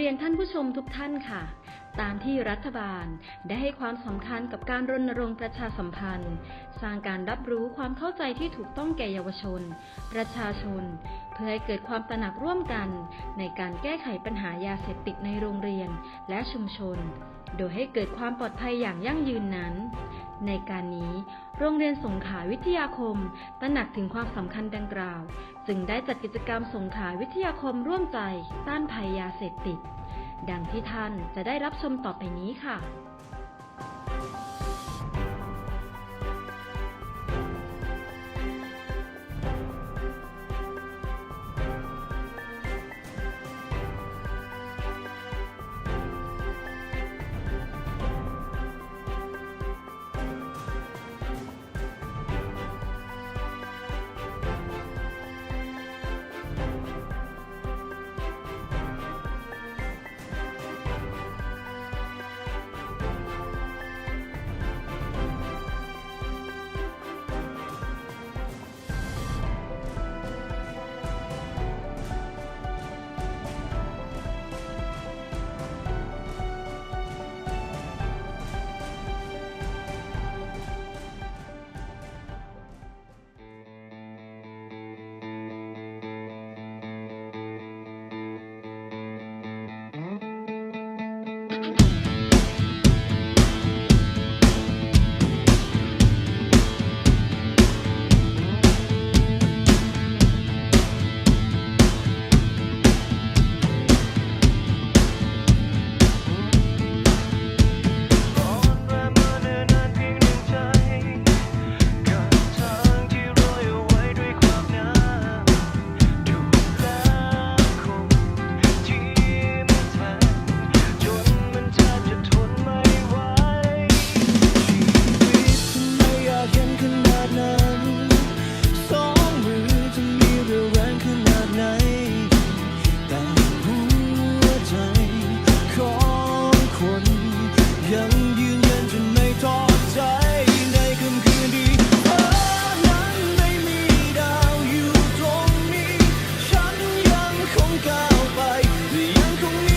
เรียนท่านผู้ชมทุกท่านค่ะ ตามที่รัฐบาลได้ให้ความสำคัญกับการรณรงค์ประชาสัมพันธ์ สร้างการรับรู้ความเข้าใจที่ถูกต้องแก่เยาวชน ประชาชน เพื่อให้เกิดความตระหนักร่วมกัน ในการแก้ไขปัญหายาเสพติดในโรงเรียนและชุมชน โดยให้เกิดความปลอดภัยอย่างยั่งยืนนั้น ในการนี้ โรงเรียนสงขาวิทยาคม ตระหนักถึงความสำคัญดังกล่าว จึงได้จัดกิจกรรมสงขาวิทยาคมร่วมใจต้านภัยยาเสพติด ดังที่ท่านจะได้รับชมต่อไปนี้ค่ะ ยังยืนยันจะไม่ท้อใจในค่ำคืนดีฟ้านั้ไม่มีดาวอยู่ตรงนี้ ฉันยังคงก้าวไปยังคง